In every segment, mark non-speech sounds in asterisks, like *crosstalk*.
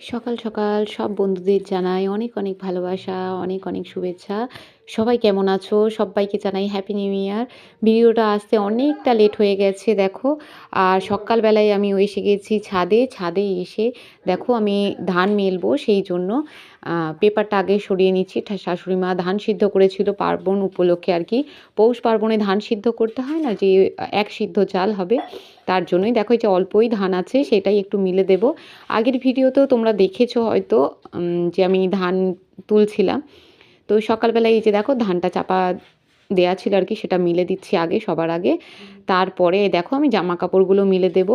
সকাল সকাল সব বন্ধুদের জানাই অনেক অনেক ভালোবাসা অনেক অনেক শুভেচ্ছা। সবাই কেমন আছো? সবাইকে জানাই হ্যাপি নিউ ইয়ার ভিডিওটা আসতে অনেকটা লেট হয়ে গেছে, দেখো। আর সকালবেলায় আমি এসে গেছি ছাদে। ছাদে এসে, দেখো, আমি ধান মেলবো সেই জন্য। পেপারটা আগে সরিয়ে নিচ্ছি। শাশুড়ি মা ধান সিদ্ধ করেছিল পার্বণ উপলক্ষে আর কি। পৌষ পার্বণে ধান সিদ্ধ করতে হয় না যে, এক সিদ্ধ চাল হবে। তার জন্যই দেখো যে অল্পই ধান আছে, সেটাই একটু মিলে দেব। আগের ভিডিওতেও তোমরা দেখেছ হয়তো যে আমি ধান তুলছিলাম। তো সকালবেলায় এই যে দেখো ধানটা চাপা দেয়া ছিল আর কি, সেটা মিলে দিচ্ছি আগে, সবার আগে। তারপরে দেখো আমি জামা কাপড়গুলো মিলে দেব।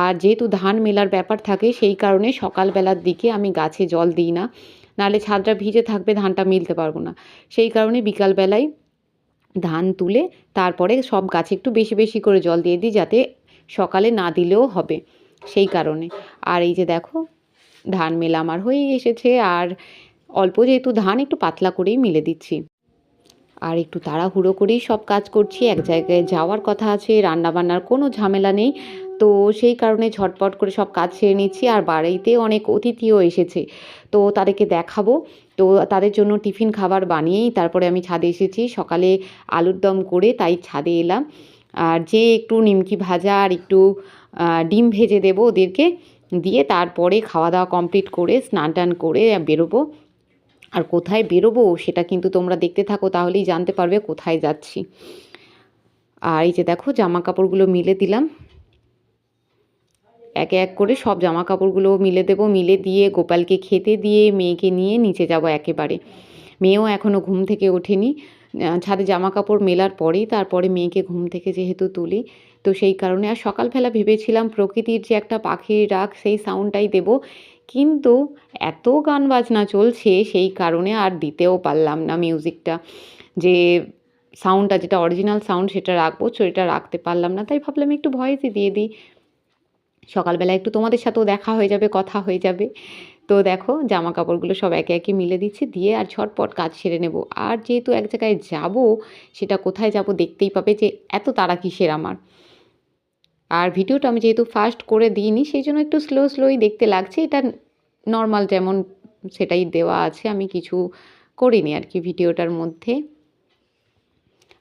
আর যেহেতু ধান মেলার ব্যাপার থাকে, সেই কারণে সকালবেলার দিকে আমি গাছে জল দিই না। নাহলে ছাদটা ভিজে থাকবে, ধানটা মিলতে পারব না। সেই কারণে বিকালবেলায় ধান তুলে তারপরে সব গাছে একটু বেশি বেশি করে জল দিয়ে দিই, যাতে সকালে না দিলেও হবে। সেই কারণে। আর এই যে দেখো, ধান মেলা আমার হয়েই এসেছে। আর অল্প যেহেতু ধান, একটু পাতলা করেই মিলে দিচ্ছি। আর একটু তাড়াহুড়ো করেই সব কাজ করছি। এক জায়গায় যাওয়ার কথা আছে, রান্নাবান্নার কোনো ঝামেলা নেই। তো সেই কারণে ঝটপট করে সব কাজ সেরে নিচ্ছি। আর বাড়িতে অনেক অতিথিও এসেছে। তো তাদেরকে দেখাবো। তো তাদের জন্য টিফিন খাবার বানিয়েই তারপরে আমি ছাদে এসেছি। সকালে আলুর দম করে তাই ছাদে এলাম। আর যে একটু নিমকি ভাজা আর একটু ডিম ভেজে দেবো ওদেরকে। দিয়ে তারপরে খাওয়া দাওয়া কমপ্লিট করে স্নান টান করে বেরোবো। আর কোথায় বেরোবো সেটা কিন্তু তোমরা দেখতে থাকো, তাহলেই জানতে পারবে কোথায় যাচ্ছি। আর এই যে দেখো জামা কাপড়গুলো মিলে দিলাম। একে এক করে সব জামা কাপড়গুলো মিলে দেবো, মিলে দিয়ে গোপালকে খেতে দিয়ে মেয়েকে নিয়ে নিচে যাব একেবারে। মেয়েও এখনও ঘুম থেকে ওঠেনি। ছাদে জামা কাপড় মেলার পরেই তারপরে মেয়েকে ঘুম থেকে যেহেতু তুলি, তো সেই কারণে আর সকালবেলা ভেবেছিলাম প্রকৃতির যে একটা পাখির ডাক সেই সাউন্ডটাই দেব। কিন্তু এত গান বাজনা চলছে সেই কারণে আর দিতেও পারলাম না মিউজিকটা যে সাউন্ডটা যেটা অরিজিনাল সাউন্ড সেটা রাখব, সেটা রাখতে পারলাম না। তাই ভাবলাম একটু ভয়েসই দিয়ে দিই। সকালবেলা একটু তোমাদের সাথেও দেখা হয়ে যাবে, কথা হয়ে যাবে। তো দেখো জামা কাপড়গুলো সব একে একে মিলে দিচ্ছি, দিয়ে আর ঝটপট কাজ সেরে নেব। আর যেহেতু এক জায়গায় যাব, সেটা কোথায় যাব দেখতেই পাবে যে এত তারা কিসের আমার। আর ভিডিওটা আমি যেহেতু ফাস্ট করে দিইনি, সেই জন্য একটু স্লো স্লোই দেখতে লাগছে। এটা নর্মাল যেমন সেটাই দেওয়া আছে, আমি কিছু করিনি আর কি ভিডিওটার মধ্যে।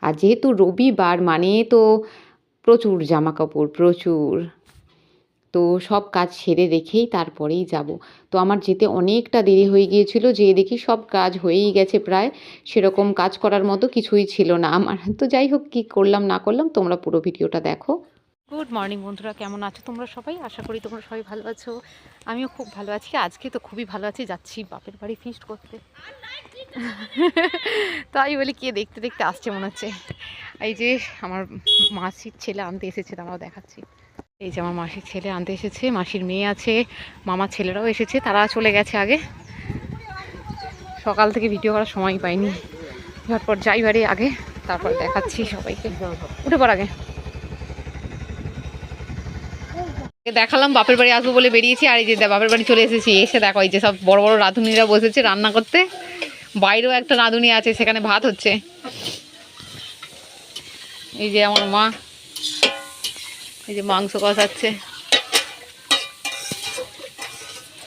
আর যেহেতু রবিবার মানে তো প্রচুর জামা কাপড় প্রচুর। তো সব কাজ সেরে রেখেই তারপরেই যাব। তো আমার যেতে অনেকটা দেরি হয়ে গিয়েছিল, যে দেখি সব কাজ হয়েই গেছে প্রায়, সেরকম কাজ করার মতো কিছুই ছিল না আমার। তো যাই হোক, কী করলাম না করলাম, তোমরা পুরো ভিডিওটা দেখো। গুড মর্নিং বন্ধুরা, কেমন আছো তোমরা সবাই? আশা করি তোমরা সবাই ভালো আছো। আমিও খুব ভালো আছি। আজকে তো খুবই ভালো আছি, যাচ্ছি বাপের বাড়ি ফিস্ট করতে। তো আমি বলি, কে দেখতে দেখতে আসছে মনে হচ্ছে। এই যে আমার মাসির ছেলে আনতে এসেছে তারাও দেখাচ্ছি। এই যে আমার মাসির ছেলে আনতে এসেছে, মাসির মেয়ে আছে, মামার ছেলেরাও এসেছে, তারা চলে গেছে আগে। সকাল থেকে ভিডিও করার সময় পাইনি। ঝটপট যাই বাড়ি আগে, তারপর দেখাচ্ছি সবাইকে। উঠে পর আগে। দেখালাম, বাপের বাড়ি আসব বলে বেরিয়েছি, আর এই যে বাপের বাড়ি চলে এসেছি। এসে দেখো, এই যে সব বড় বড় রাঁধুনিরা বসেছে রান্না করতে। বাইরেও একটা রাঁধুনি আছে, সেখানে ভাত হচ্ছে। এই যে আমার মা, এই যে মাংস কষাচ্ছে।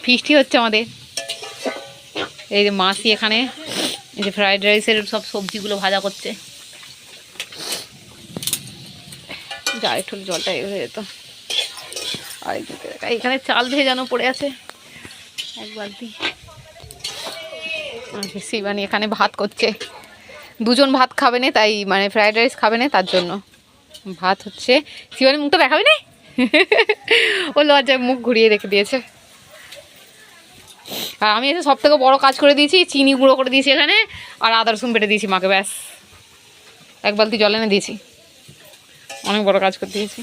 ফিস্টি হচ্ছে আমাদের। এই যে মাসি এখানে, এই যে ফ্রাইড রাইসের সব সবজিগুলো ভাজা করছে। যা একটু জলটা এ হয়ে যেত। আর এখানে চাল ভেজানো পড়ে আছে? এক বালতি। শিবানী এখানে ভাত করছে। দুজন ভাত খাবে না, তাই মানে ফ্রাইড রাইস খাবে না, তার জন্য। ভাত হচ্ছে, শিবানী মুখটা দেখাবে না? ও লজ্জায় মুখ ঘুরিয়ে রেখে দিয়েছে। আর আমি এসে সব থেকে বড় কাজ করে দিয়েছি, চিনি গুঁড়ো করে দিয়েছি এখানে, আর আদা রসুন বেটে দিয়েছি মাকে, ব্যাস। এক বালতি জল এনে দিয়েছি। অনেক বড় কাজ করে দিয়েছি।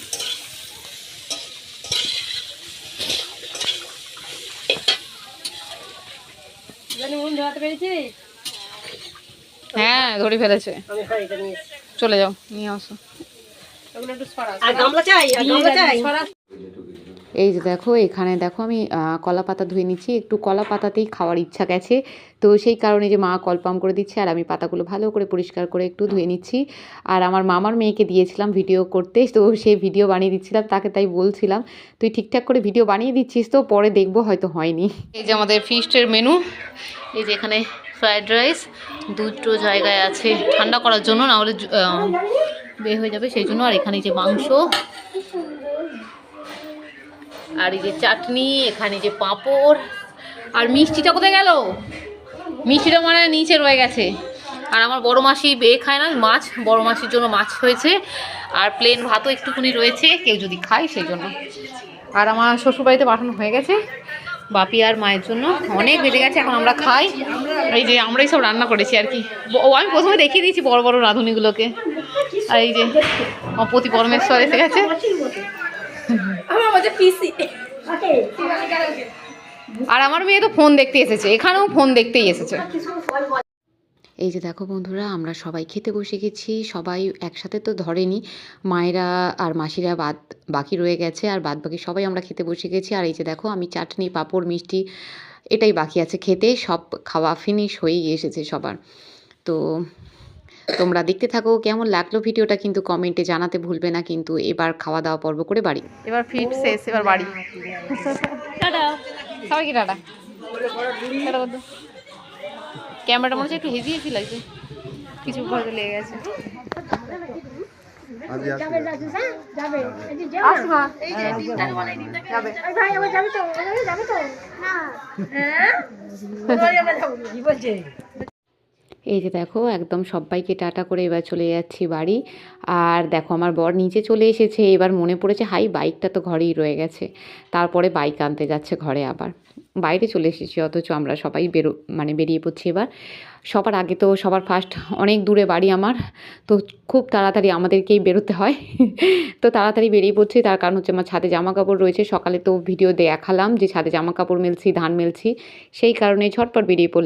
হ্যাঁ ধরে ফেলেছে। চলে যাও নিয়ে আসো। আর গামলা চাই গামলা চাই। এই যে দেখো, এখানে দেখো আমি কলা পাতা ধুয়ে নিচ্ছি। একটু কলা পাতাতেই খাওয়ার ইচ্ছা গেছে। তো সেই কারণে যে মা কলপাম করে দিচ্ছে, আর আমি পাতাগুলো ভালো করে পরিষ্কার করে একটু ধুয়ে নিচ্ছি। আর আমার মামার মেয়েকে দিয়েছিলাম ভিডিও করতে, তো সে ভিডিও বানিয়ে দিচ্ছিলাম, তাকে তাই বলছিলাম, তুই ঠিকঠাক করে ভিডিও বানিয়ে দিচ্ছিস তো, পরে দেখব হয়তো হয়নি। এই যে আমাদের ফিস্টের মেনু এই যে এখানে ফ্রায়েড রাইস দুটো জায়গায় আছে ঠান্ডা করার জন্য না হলে বের হয়ে যাবে সেই জন্য। আর এখানে যে মাংস আর এই যে চাটনি, এখানে যে পাঁপড়, আর মিষ্টিটা কোথায় গেল? মিষ্টিটা মানে নিচে রয়ে গেছে। আর আমার বড় মাসি বে খায় না, মাছ, বড় মাসির জন্য মাছ হয়েছে। আর প্লেন ভাতও একটুখানি রয়েছে, কেউ যদি খায় সেই জন্য। আর আমার শ্বশুরবাড়িতে পাঠানো হয়ে গেছে, বাপি আর মায়ের জন্য। অনেক বেড়ে গেছে, এখন আমরা খাই। এই যে আমরাই সব রান্না করেছি আর কি। ও আমি প্রথমে দেখিয়ে দিয়েছি বড় বড় রাঁধুনিগুলোকে। আর এই যে পতি পরমেশ্বর এসে গেছে। পিসি আর আমার মেয়ে তো ফোন দেখতে এসেছে এখানেও ফোন দেখতেই এসেছে। এই যে দেখো বন্ধুরা আমরা সবাই খেতে বসে গেছি সবাই একসাথে তো ধরেনি মায়েরা আর মাসিরা বাদ বাকি রয়ে গেছে আর বাদ বাকি সবাই আমরা খেতে বসে গেছি। আর এই যে দেখো আমি চাটনি পাঁপড় মিষ্টি এটাই বাকি আছে খেতে সব খাওয়া ফিনিশ হয়েই এসেছে সবার। তো তোমরা দেখতে থাকো কেমন লাগল ভিডিওটা কিন্তু কমেন্টে জানাতে ভুলবে না কিন্তু এবার খাওয়া দাওয়া পর্ব করে বাড়ি। এবার ফিট শেষ এবার বাড়ি। টাটা। সবাইকে টাটা। ক্যামেরাটা মনে হচ্ছে একটু হেভি হেভি লাগছে কিছু হয়তো লেগে গেছে। যাবে হ্যাঁ যাবে। তো যাবে তো। না। *laughs* হ্যাঁ? কি বলছে? এই যে দেখো, একদম সবাইকে টাটা করে এবার চলে যাচ্ছি বাড়ি। আর দেখো, আমার বর নিচে চলে এসেছে, এবার মনে পড়েছে, হাই, বাইকটা তো ঘরেই রয়ে গেছে। তারপরে বাইক আনতে যাচ্ছে ঘরে আবার। বাইরে চলে এসেছি, অথচ আমরা সবাই বেরো মানে বেরিয়ে পড়ছি এবার। সবার আগে তো সবার ফার্স্ট অনেক দূরে বাড়ি আমার, তো খুব তাড়াতাড়ি আমাদেরকেই বেরোতে হয়। তো তাড়াতাড়ি বেরিয়ে পড়ছি, তার কারণ হচ্ছে আমার ছাদে জামা কাপড় রয়েছে, সকালে তো ভিডিও দেখালাম যে ছাদে জামা কাপড় মেলছি, ধান মেলছি, সেই কারণে ঝটপট বেরিয়ে পড়লাম।